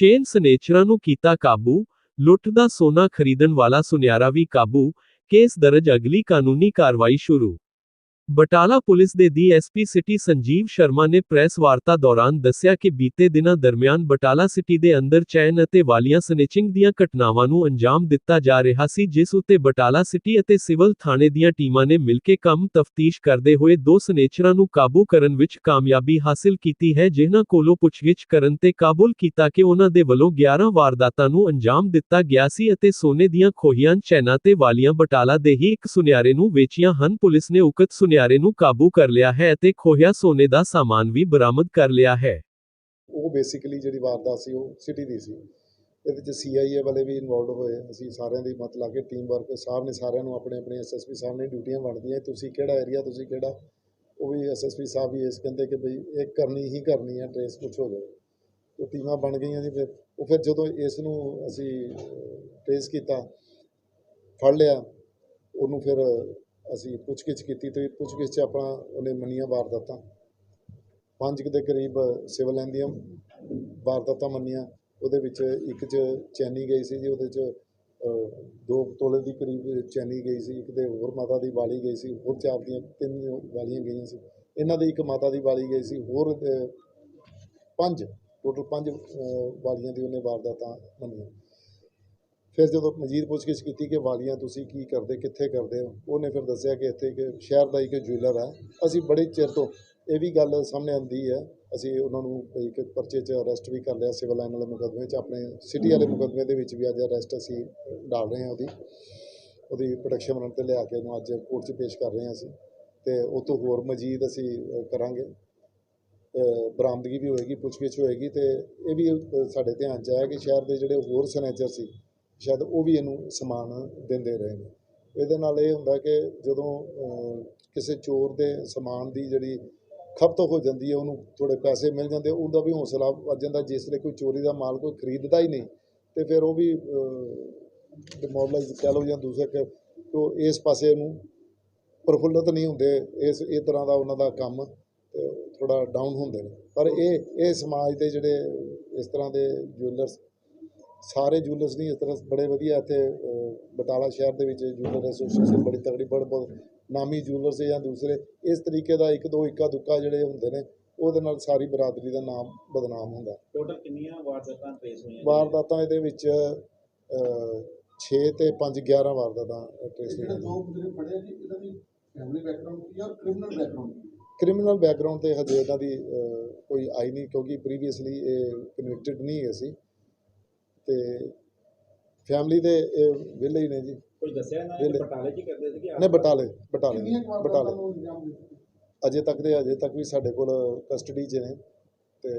Chain ਸਨੇਚਰਾਂ ਨੂੰ ਕੀਤਾ ਕਾਬੂ, ਲੁੱਟ ਦਾ ਸੋਨਾ ਖਰੀਦਣ ਵਾਲਾ ਸੁਨਿਆਰਾ ਵੀ ਕਾਬੂ, ਕੇਸ ਦਰਜ ਅਗਲੀ ਕਾਨੂੰਨੀ ਕਾਰਵਾਈ ਸ਼ੁਰੂ। ਬਟਾਲਾ ਪੁਲਿਸ ਦੇ ਡੀਐਸਪੀ ਸਿਟੀ ਸੰਜੀਵ ਸ਼ਰਮਾ ਨੇ ਪ੍ਰੈਸ ਵਾਰਤਾ ਦੌਰਾਨ ਦੱਸਿਆ ਕਿ ਬੀਤੇ ਦਿਨਾਂ ਦਰਮਿਆਨ ਬਟਾਲਾ ਸਿਟੀ ਦੇ ਅੰਦਰ ਚੈਨ ਅਤੇ ਵਾਲੀਆਂ ਸਨੇਚਿੰਗ ਦੀਆਂ ਘਟਨਾਵਾਂ ਨੂੰ ਅੰਜਾਮ ਦਿੱਤਾ ਜਾ ਰਿਹਾ ਸੀ, ਜਿਸ ਉੱਤੇ ਬਟਾਲਾ ਸਿਟੀ ਅਤੇ ਸਿਵਲ ਥਾਣੇ ਦੀਆਂ ਟੀਮਾਂ ਨੇ ਮਿਲ ਕੇ ਕੰਮ ਤਫਤੀਸ਼ ਕਰਦੇ ਹੋਏ ਦੋ ਸਨੇਚਰਾਂ ਨੂੰ ਕਾਬੂ ਕਰਨ ਵਿੱਚ ਕਾਮਯਾਬੀ ਹਾਸਲ ਕੀਤੀ ਹੈ, ਜਿਨ੍ਹਾਂ ਕੋਲੋਂ ਪੁੱਛਗਿੱਛ ਕਰਨ ਤੇ ਕਾਬੁਲ ਕੀਤਾ ਕਿ ਉਹਨਾਂ ਦੇ ਵੱਲੋਂ 11 ਵਾਰਦਾਤਾਂ ਨੂੰ ਅੰਜਾਮ ਦਿੱਤਾ ਗਿਆ ਸੀ ਅਤੇ ਸੋਨੇ ਦੀਆਂ ਖੋਹੀਆਂ, ਚੈਨਾਂ ਤੇ ਵਾਲੀਆਂ ਬਟਾਲਾ ਦੇ ਹੀ ਇੱਕ ਸੁਨਿਆਰੇ ਨੂੰ ਵੇਚੀਆਂ ਹਨ। ਪੁਲਿਸ ਨੇ ਉਕਤ ਸੁਨਿਆਰੇ ਨੂੰ ਕਾਬੂ ਕਰ ਲਿਆ ਹੈ ਅਤੇ ਖੋਹਿਆ ਸੋਨੇ ਦਾ ਸਾਮਾਨ ਵੀ ਬਰਾਮਦ ਕਰ ਲਿਆ ਹੈ। ਉਹ ਬੇਸਿਕਲੀ ਜਿਹੜੀ ਵਾਰਦਾਤ ਸੀ, ਉਹ ਸਿਟੀ ਦੀ ਸੀ। ਇਹਦੇ ਵਿੱਚ ਸੀਆਈਏ ਵਾਲੇ ਵੀ ਇਨਵੋਲਡ ਹੋਏ ਅਸੀਂ ਸਾਰਿਆਂ ਦੀ ਮਤ ਲਾ ਕੇ ਟੀਮ ਵਰਕ ਸਾਹਿਬ ਨੇ ਸਾਰਿਆਂ ਨੂੰ ਆਪਣੇ ਆਪਣੇ ਐਸਐਸਪੀ ਸਾਹਿਬ ਨੇ ਡਿਊਟੀਆਂ ਵੰਡਦੀਆਂ ਤੁਸੀਂ ਕਿਹੜਾ ਏਰੀਆ ਤੁਸੀਂ ਕਿਹੜਾ? ਉਹ ਵੀ ਐਸਐਸਪੀ ਸਾਹਿਬ ਵੀ ਇਸ ਕਹਿੰਦੇ ਕਿ ਬਈ ਇਹ ਕਰਨੀ ਹੀ ਕਰਨੀ ਹੈ ਟ੍ਰੇਸ ਕੁਛ ਹੋ ਜਾਵੇ। ਉਹ ਟੀਮਾਂ ਬਣ ਗਈਆਂ ਜੀ ਫਿਰ। ਉਹ ਫਿਰ ਜਦੋਂ ਇਸ ਨੂੰ ਅਸੀਂ ਟ੍ਰੇਸ ਕੀਤਾ, ਫੜ ਲਿਆ, ਉਹਨੂੰ ਫਿਰ ਅਸੀਂ ਪੁੱਛਗਿੱਛ ਕੀਤੀ ਤੇ ਪੁੱਛਗਿੱਛ 'ਚ ਆਪਣਾ ਉਹਨੇ ਮੰਨੀਆਂ ਵਾਰਦਾਤਾਂ। ਪੰਜ ਕੁ ਦੇ ਕਰੀਬ ਸਿਵਲ ਲਾਈਨ ਦੀਆਂ ਵਾਰਦਾਤਾਂ ਮੰਨੀਆਂ। ਉਹਦੇ ਵਿੱਚ ਇੱਕ 'ਚ ਚੈਨੀ ਗਈ ਸੀ ਜੀ, ਉਹਦੇ 'ਚ ਦੋ ਤੋਲੇ ਦੀ ਕਰੀਬ ਚੈਨੀ ਗਈ ਸੀ, ਇੱਕ ਦੇ ਹੋਰ ਮਾਤਾ ਦੀ ਵਾਲੀ ਗਈ ਸੀ, ਹੋਰ ਚਾਰ ਦੀਆਂ ਤਿੰਨ ਵਾਲੀਆਂ ਗਈਆਂ ਸੀ। ਇਹਨਾਂ ਦੀ ਇੱਕ ਮਾਤਾ ਦੀ ਵਾਲੀ ਗਈ ਸੀ, ਹੋਰ ਪੰਜ, ਟੋਟਲ ਪੰਜ ਵਾਲੀਆਂ ਦੀ ਉਹਨੇ ਵਾਰਦਾਤਾਂ ਮੰਨੀਆਂ। ਫਿਰ ਜਦੋਂ ਮਜੀਦ ਪੁੱਛਗਿੱਛ ਕੀਤੀ ਕਿ ਵਾਲੀਆਂ ਤੁਸੀਂ ਕੀ ਕਰਦੇ, ਕਿੱਥੇ ਕਰਦੇ ਹੋ, ਉਹਨੇ ਫਿਰ ਦੱਸਿਆ ਕਿ ਇੱਥੇ ਕਿ ਸ਼ਹਿਰ ਦਾ ਇੱਕ ਜੁਐਲਰ ਹੈ। ਅਸੀਂ ਬੜੇ ਚਿਰ ਤੋਂ ਇਹ ਵੀ ਗੱਲ ਸਾਹਮਣੇ ਆਉਂਦੀ ਹੈ। ਅਸੀਂ ਉਹਨਾਂ ਨੂੰ ਇੱਕ ਪਰਚੇ 'ਚ ਅਰੈਸਟ ਵੀ ਕਰ ਲਿਆ ਸਿਵਲ ਲਾਈਨ ਵਾਲੇ ਮੁਕੱਦਮੇ 'ਚ। ਆਪਣੇ ਸਿਟੀ ਵਾਲੇ ਮੁਕੱਦਮੇ ਦੇ ਵਿੱਚ ਵੀ ਅੱਜ ਅਰੈਸਟ ਅਸੀਂ ਡਾਲ ਰਹੇ ਹਾਂ ਉਹਦੀ। ਉਹਦੀ ਪ੍ਰੋਡਕਸ਼ਨ ਵਾਰੰਟ ਤੇ ਲਿਆ ਕੇ ਉਹਨੂੰ ਅੱਜ ਕੋਰਟ 'ਚ ਪੇਸ਼ ਕਰ ਰਹੇ ਹਾਂ ਅਸੀਂ। ਤੇ ਉਹ ਤੋਂ ਹੋਰ ਮਜੀਦ ਅਸੀਂ ਕਰਾਂਗੇ। ਬਰਾਮਦਗੀ ਵੀ ਹੋਏਗੀ, ਪੁੱਛਗਿੱਛ ਹੋਏਗੀ ਤੇ ਇਹ ਵੀ ਸਾਡੇ ਧਿਆਨ 'ਚ ਆਇਆ ਕਿ ਸ਼ਹਿਰ ਦੇ ਜਿਹੜੇ ਹੋਰ ਸਨੈਚਰ ਸੀ ਸ਼ਾਇਦ ਉਹ ਵੀ ਇਹਨੂੰ ਸਮਾਨ ਦਿੰਦੇ ਰਹੇ ਨੇ। ਇਹਦੇ ਨਾਲ ਇਹ ਹੁੰਦਾ ਕਿ ਜਦੋਂ ਕਿਸੇ ਚੋਰ ਦੇ ਸਮਾਨ ਦੀ ਜਿਹੜੀ ਖਪਤ ਹੋ ਜਾਂਦੀ ਹੈ, ਉਹਨੂੰ ਥੋੜੇ ਪੈਸੇ ਮਿਲ ਜਾਂਦੇ ਉਹਦਾ ਵੀ ਹੌਸਲਾ ਵੱਜ ਜਾਂਦਾ। ਜਿਸ ਲਈ ਕੋਈ ਚੋਰੀ ਦਾ ਮਾਲ ਕੋਈ ਖਰੀਦਦਾ ਹੀ ਨਹੀਂ, ਤੇ ਫਿਰ ਉਹ ਵੀ ਡਿਮੋਰਲਾਈਜ਼ ਕਹਿ ਲਓ ਜਾਂ ਦੂਸਰੇ ਕਿ ਉਹ ਇਸ ਪਾਸੇ ਨੂੰ ਪ੍ਰਫੁੱਲਤ ਨਹੀਂ ਹੁੰਦੇ, ਇਸ, ਇਹ ਤਰ੍ਹਾਂ ਦਾ ਉਹਨਾਂ ਦਾ ਕੰਮ ਥੋੜਾ ਡਾਊਨ ਹੁੰਦੇ ਨੇ। ਪਰ ਇਹ ਇਹ ਸਮਾਜ ਦੇ ਜਿਹੜੇ ਇਸ ਤਰ੍ਹਾਂ ਦੇ ਜੁਐਲਰਸ ਸਾਰੇ ਜੁਐਲਰਸ ਨਹੀਂ ਇਸ ਤਰ੍ਹਾਂ ਬੜੇ ਵਧੀਆ ਇੱਥੇ ਬਟਾਲਾ ਸ਼ਹਿਰ ਦੇ ਵਿੱਚ ਜੁਐਲਰ ਐਸੋਸੀਏਸ਼ਨ ਬੜੀ ਤਗੜੀ ਬੜ ਬਹੁਤ ਨਾਮੀ ਜੁਐਲਰਸ ਜਾਂ ਦੂਸਰੇ ਇਸ ਤਰੀਕੇ ਦਾ ਇੱਕ ਦੋ ਇੱਕਾ ਦੁੱਕਾ ਜਿਹੜੇ ਹੁੰਦੇ ਨੇ ਉਹਦੇ ਨਾਲ ਸਾਰੀ ਬਰਾਦਰੀ ਦਾ ਨਾਮ ਬਦਨਾਮ ਹੁੰਦਾ। ਟੋਟਲ ਕਿੰਨੀਆਂ ਵਾਰਦਾਤਾਂ ਟ੍ਰੇਸ ਹੋਈਆਂ ਵਾਰਦਾਤਾਂ ਇਹਦੇ ਵਿੱਚ 6 ਤੇ 5 11 ਵਾਰਦਾਤਾਂ ਟ੍ਰੇਸ ਜਿਹੜਾ ਹੋਈਆਂ ਦੋ ਜਿਹੜੇ ਪੜਿਆ ਜੀ ਇਹਨਾਂ ਦੀ ਫੈਮਿਲੀ ਬੈਕਗ੍ਰਾਉਂਡ ਕੀ ਆ ਔਰ ਕ੍ਰਿਮੀਨਲ ਬੈਕਗ੍ਰਾਉਂਡ ਕ੍ਰਿਮੀਨਲ ਬੈਕਗ੍ਰਾਉਂਡ ਤੇ ਹਜੇ ਇਹਨਾਂ ਦੀ ਕੋਈ ਆਈ ਨਹੀਂ ਕਿਉਂਕਿ ਪ੍ਰੀਵੀਅਸਲੀ ਇਹ ਕਨਵਿਕਟਡ ਨਹੀਂ ਹੈ ਸੀ। ਤੇ ਫੈਮਿਲੀ ਦੇ ਇਹ ਵਿਹਲੇ ਹੀ ਨੇ ਜੀ ਕੋਈ ਦੱਸਿਆ ਨਾ ਵੇਲੇ। ਬਟਾਲੇ ਹੀ ਕਰਦੇ ਸੀ ਕਿ ਨੇ ਬਟਾਲੇ ਬਟਾਲੇ ਕੁ ਅਜੇ ਤੱਕ ਦੇ ਅਜੇ ਤੱਕ ਵੀ ਸਾਡੇ ਕੋਲ ਕਸਟਡੀ 'ਚ ਨੇ ਤੇ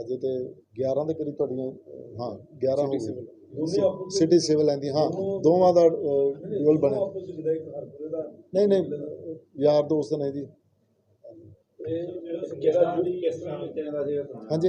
ਅਜੇ ਤੇ 11 ਦੇ ਕਰੀਬ ਤੁਹਾਡੀਆਂ ਹਾਂ 11 ਹੋ ਗਏ ਸਿਟੀ ਸਿਵਲ ਲੈਂਦੀ ਹਾਂ ਦੋਵਾਂ ਦਾ ਡਿਊਲ ਬਣਿਆ ਨਹੀਂ ਨਹੀਂ ਯਾਰ ਦੋਸਤ ਨੇ ਜੀ ਜਿਹੜਾ ਕਿਸ ਤਰ੍ਹਾਂ ਚੱਲਦਾ ਸੀ ਹਾਂਜੀ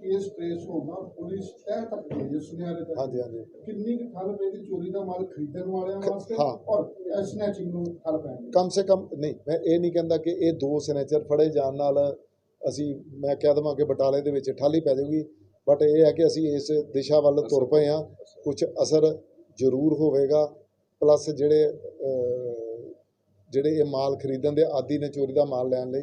ਕੇਸ ਟ੍ਰੇਸ ਹੋਣਾ ਪੁਲਿਸ ਤਹਿ ਤੱਕ ਗਈ ਹੈ ਸੁਨਿਆਰੇ ਤੱਕ। ਹਾਂਜੀ ਹਾਂਜੀ। ਕਿੰਨੀ ਕੁ ਪਏਗੀ ਚੋਰੀ ਦਾ ਮਾਲ ਖਰੀਦਣ ਵਾਲਿਆਂ ਵਾਸਤੇ ਹਾਂ। ਔਰ ਸਨੈਚਿੰਗ ਨੂੰ ਠੱਲ ਪੈਣੀ ਕਮ ਸੇ ਕਮ ਨਹੀਂ ਮੈਂ ਇਹ ਨਹੀਂ ਕਹਿੰਦਾ ਕਿ ਇਹ ਦੋ ਸਨੇਚਰ ਫੜੇ ਜਾਣ ਨਾਲ ਅਸੀਂ ਮੈਂ ਕਹਿ ਦੇਵਾਂ ਕਿ ਬਟਾਲੇ ਦੇ ਵਿੱਚ ਠਾਲੀ ਪੈ ਜਾਊਗੀ ਬਟ ਇਹ ਹੈ ਕਿ ਅਸੀਂ ਇਸ ਦਿਸ਼ਾ ਵੱਲ ਤੁਰ ਪਏ ਹਾਂ। ਕੁਝ ਅਸਰ ਜ਼ਰੂਰ ਹੋਵੇਗਾ ਪਲੱਸ ਜਿਹੜੇ ਅਹ, ਜਿਹੜੇ ਇਹ ਮਾਲ ਖਰੀਦਣ ਦੇ ਆਦੀ ਨੇ ਚੋਰੀ ਦਾ ਮਾਲ ਲੈਣ ਲਈ